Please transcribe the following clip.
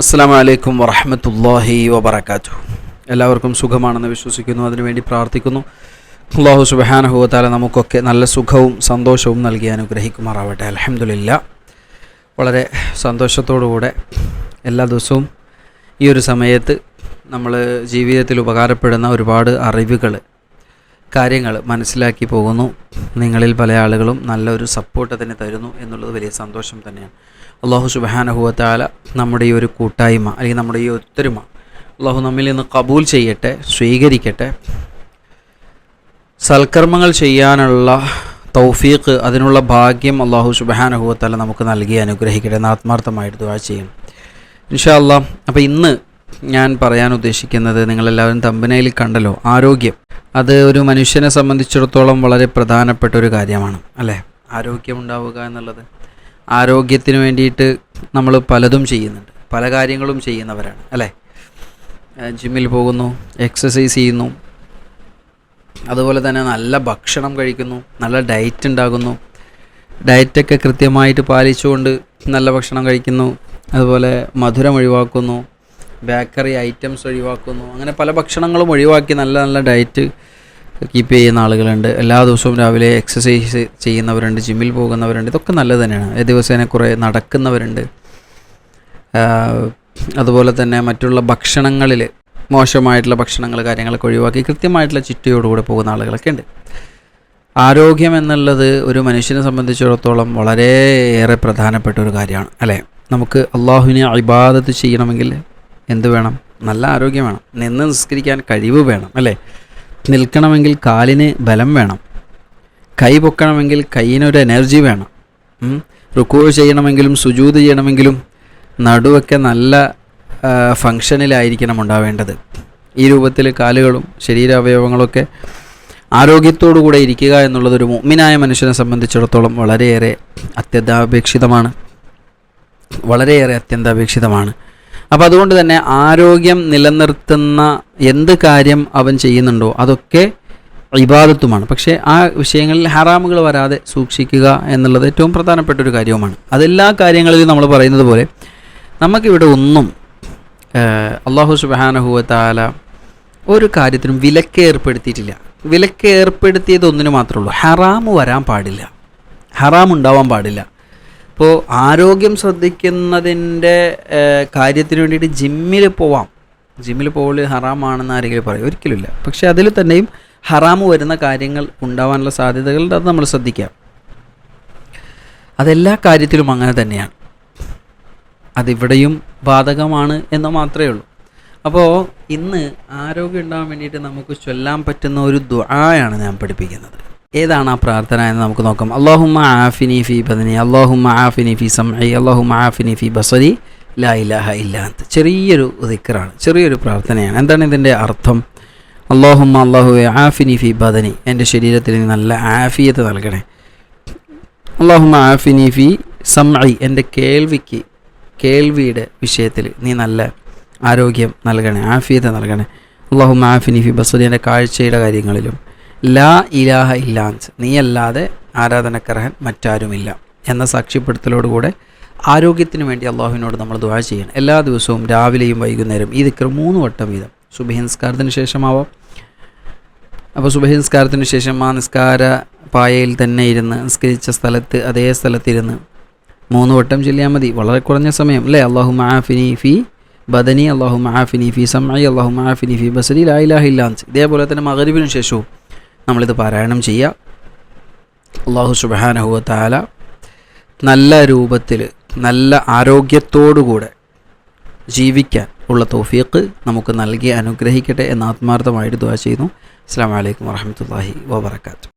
അസ്സാം വലൈക്കും വറഹമത്തല്ലാഹി വബർക്കാറ്റു എല്ലാവർക്കും സുഖമാണെന്ന് വിശ്വസിക്കുന്നു അതിനുവേണ്ടി പ്രാർത്ഥിക്കുന്നു. അള്ളാഹു സുബാനഹുവത്താല നമുക്കൊക്കെ നല്ല സുഖവും സന്തോഷവും നൽകി അനുഗ്രഹിക്കുമാറാവട്ടെ. അലഹമുല്ല വളരെ സന്തോഷത്തോടുകൂടെ എല്ലാ ദിവസവും ഈ ഒരു സമയത്ത് നമ്മൾ ജീവിതത്തിൽ ഉപകാരപ്പെടുന്ന ഒരുപാട് അറിവുകൾ കാര്യങ്ങൾ മനസ്സിലാക്കി പോകുന്നു. നിങ്ങളിൽ പല ആളുകളും നല്ലൊരു സപ്പോർട്ട് തന്നെ തരുന്നു എന്നുള്ളത് വലിയ സന്തോഷം തന്നെയാണ്. അള്ളാഹു സുബാനഹുവത്താല നമ്മുടെ ഈ ഒരു കൂട്ടായ്മ അല്ലെങ്കിൽ നമ്മുടെ ഈ ഒത്തൊരുമ അള്ളാഹു നമ്മിൽ നിന്ന് കബൂൽ ചെയ്യട്ടെ സ്വീകരിക്കട്ടെ. സൽക്കർമ്മങ്ങൾ ചെയ്യാനുള്ള തൗഫീഖ് അതിനുള്ള ഭാഗ്യം അള്ളാഹു സുബാനഹുവത്താല നമുക്ക് നൽകി അനുഗ്രഹിക്കട്ടെ എന്ന് ആത്മാർത്ഥമായിട്ട് ദുആ ചെയ്യും ഇൻഷാ അള്ളാഹ് അപ്പോൾ ഇന്ന് ഞാൻ പറയാൻ ഉദ്ദേശിക്കുന്നത് നിങ്ങളെല്ലാവരും തമ്പനയിൽ കണ്ടല്ലോ ആരോഗ്യം. അത് ഒരു മനുഷ്യനെ സംബന്ധിച്ചിടത്തോളം വളരെ പ്രധാനപ്പെട്ട ഒരു കാര്യമാണ് അല്ലേ? ആരോഗ്യമുണ്ടാവുക എന്നുള്ളത് ആരോഗ്യത്തിന് വേണ്ടിയിട്ട് നമ്മൾ പലതും ചെയ്യുന്നുണ്ട് പല കാര്യങ്ങളും ചെയ്യുന്നവരാണ് അല്ലേ? ജിമ്മിൽ പോകുന്നു എക്സസൈസ് ചെയ്യുന്നു അതുപോലെ തന്നെ നല്ല ഭക്ഷണം കഴിക്കുന്നു നല്ല ഡയറ്റ് ഉണ്ടാകുന്നു ഡയറ്റൊക്കെ കൃത്യമായിട്ട് പാലിച്ചുകൊണ്ട് നല്ല ഭക്ഷണം കഴിക്കുന്നു അതുപോലെ മധുരം ഒഴിവാക്കുന്നു ബേക്കറി ഐറ്റംസ് ഒഴിവാക്കുന്നു. അങ്ങനെ പല ഭക്ഷണങ്ങളും ഒഴിവാക്കി നല്ല നല്ല ഡയറ്റ് കീപ്പ് ചെയ്യുന്ന ആളുകളുണ്ട്. എല്ലാ ദിവസവും രാവിലെ എക്സസൈസ് ചെയ്യുന്നവരുണ്ട് ജിമ്മിൽ പോകുന്നവരുണ്ട്. ഇതൊക്കെ നല്ലത് തന്നെയാണ്. ദിവസേന കുറേ നടക്കുന്നവരുണ്ട്. അതുപോലെ തന്നെ മറ്റുള്ള ഭക്ഷണങ്ങളിൽ മോശമായിട്ടുള്ള ഭക്ഷണങ്ങൾ കാര്യങ്ങളൊക്കെ ഒഴിവാക്കി കൃത്യമായിട്ടുള്ള ചിട്ടയോടുകൂടെ പോകുന്ന ആളുകളൊക്കെ ഉണ്ട്. ആരോഗ്യം എന്നുള്ളത് ഒരു മനുഷ്യനെ സംബന്ധിച്ചിടത്തോളം വളരെയേറെ പ്രധാനപ്പെട്ട ഒരു കാര്യമാണ് അല്ലേ? നമുക്ക് അള്ളാഹുവിനെ അഭിബാധത്ത് ചെയ്യണമെങ്കിൽ എന്ത് വേണം? നല്ല ആരോഗ്യം വേണം. നിന്ന് നിസ്കരിക്കാൻ കഴിവ് വേണം അല്ലേ? നിൽക്കണമെങ്കിൽ കാലിന് ബലം വേണം. കൈ പൊക്കണമെങ്കിൽ കൈയിനൊരു എനർജി വേണം. റുക്കോ ചെയ്യണമെങ്കിലും സുജൂത് ചെയ്യണമെങ്കിലും നടുവൊക്കെ നല്ല ഫങ്ഷനിലായിരിക്കണം ഉണ്ടാവേണ്ടത്. ഈ രൂപത്തിൽ കാലുകളും ശരീരാവയവങ്ങളൊക്കെ ആരോഗ്യത്തോടു കൂടെ ഇരിക്കുക എന്നുള്ളത് ഒരു മനുഷ്യനെ സംബന്ധിച്ചിടത്തോളം വളരെയേറെ അത്യന്താപേക്ഷിതമാണ്. വളരെയേറെ അത്യന്താപേക്ഷിതമാണ്. അപ്പോൾ അതുകൊണ്ട് തന്നെ ആരോഗ്യം നിലനിർത്തുന്ന എന്ത് കാര്യം അവൻ ചെയ്യുന്നുണ്ടോ അതൊക്കെ ഇബാദത്തുമാണ്. പക്ഷേ ആ വിഷയങ്ങളിൽ ഹറാമുകൾ വരാതെ സൂക്ഷിക്കുക എന്നുള്ളത് ഏറ്റവും പ്രധാനപ്പെട്ട ഒരു കാര്യവുമാണ്. അതെല്ലാ കാര്യങ്ങളിലും നമ്മൾ പറയുന്നത് പോലെ നമുക്കിവിടെ ഒന്നും അള്ളാഹു സുബാനഹുവത്താല ഒരു കാര്യത്തിനും വിലക്ക് ഏർപ്പെടുത്തിയിട്ടില്ല. വിലക്ക് ഏർപ്പെടുത്തിയത് ഒന്നിനു മാത്രമേ ഉള്ളൂ. ഹറാമ് വരാൻ പാടില്ല. ഹറാം ഉണ്ടാവാൻ പാടില്ല. അപ്പോൾ ആരോഗ്യം ശ്രദ്ധിക്കുന്നതിന്റെ കാര്യത്തിന് വേണ്ടിയിട്ട് ജിമ്മിൽ പോവാം. ജിമ്മിൽ പോകൽ ഹറാമാണെന്ന് ആരെങ്കിലും പറയും. ഒരിക്കലുമില്ല. പക്ഷെ അതിൽ തന്നെയും ഹറാമ് വരുന്ന കാര്യങ്ങൾ ഉണ്ടാവാനുള്ള സാധ്യതകൾ അത് നമ്മൾ ശ്രദ്ധിക്കാം അതെല്ലാ കാര്യത്തിലും അങ്ങനെ തന്നെയാണ്. അതിവിടെയും ബാധകമാണ് എന്ന് മാത്രമേ ഉള്ളൂ. അപ്പോൾ ഇന്ന് ആരോഗ്യം ഉണ്ടാകാൻ വേണ്ടിയിട്ട് നമുക്ക് ചൊല്ലാൻ പറ്റുന്ന ഒരു ദുആയാണ് ഞാൻ പഠിപ്പിക്കുന്നത്. ഏതാണ് ആ പ്രാർത്ഥന എന്ന് നമുക്ക് നോക്കാം. അള്ളാഹുമ്മ ആഫിനി ഫി ബദനി അള്ളാഹുമ്മ ആഫിനി ഫി സംഹി അള്ളാഹുമ്മ ആഫിനി ഫി ബസരി ലാ ഇലാഹ ഇല്ലാത്ത ചെറിയൊരു ദിക്കറാണ് ചെറിയൊരു പ്രാർത്ഥനയാണ്. എന്താണ് ഇതിന്റെ അർത്ഥം? അള്ളാഹുമ്മ അള്ളാഹു ആഫിനി ഫി ബദനി എന്റെ ശരീരത്തിന് നല്ല ആഫിയത്ത് നൽകണേ. അള്ളാഹുമ്മ ആഫിനി ഫി സംഐ എന്റെ കേൾവിക്ക് കേൾവിയുടെ വിഷയത്തിൽ നീ നല്ല ആരോഗ്യം നൽകണേ ആഫിയത നൽകണേ. അള്ളാഹുമ്മ ആഫിനി ഫി ബസരി എന്റെ കാഴ്ചയുടെ കാര്യങ്ങളിലും. ലാ ഇലാഹ ഇല്ലാൻസ് നീയല്ലാതെ ആരാധനക്കർഹൻ മറ്റാരുമില്ല എന്ന സാക്ഷ്യപ്പെടുത്തലോടുകൂടെ ആരോഗ്യത്തിന് വേണ്ടി അള്ളാഹുവിനോട് നമ്മൾ ദുആ ചെയ്യണം. എല്ലാ ദിവസവും രാവിലെയും വൈകുന്നേരം ഈ ദിക്കർ മൂന്ന് വട്ടം വീതം. സുബഹി ശേഷമാവാം. അപ്പോൾ സുബഹി നിസ്കാരത്തിന് ശേഷം ആ നിസ്കാര പായയിൽ തന്നെ ഇരുന്ന് നിസ്കരിച്ച സ്ഥലത്ത് അതേ സ്ഥലത്തിരുന്ന് മൂന്ന് വട്ടം ചെല്ലിയാൽ മതി. വളരെ കുറഞ്ഞ സമയം അല്ലേ? അള്ളാഹു മാഫിനി ഫി ബദനി അള്ളാഹു മാഫിനി ഫി സമി അള്ളാഹു മാഫിനി ഫി ബസരി ലാ ഇലാഹ ഇല്ലാൻസ് ഇതേപോലെ തന്നെ മകരുവിന് ശേഷവും നമ്മളിത് പാരായണം ചെയ്യുക അള്ളാഹു സുബാനഹുവ നല്ല രൂപത്തിൽ നല്ല ആരോഗ്യത്തോടുകൂടെ ജീവിക്കാൻ ഉള്ള തോഫീക്ക് നമുക്ക് നൽകി അനുഗ്രഹിക്കട്ടെ എന്ന് ആത്മാർത്ഥമായിട്ട് ദുവാ ചെയ്യുന്നു. അസ്സാം വലൈക്കും വാഹമത്തല്ലാഹി വാബർക്കാത്തു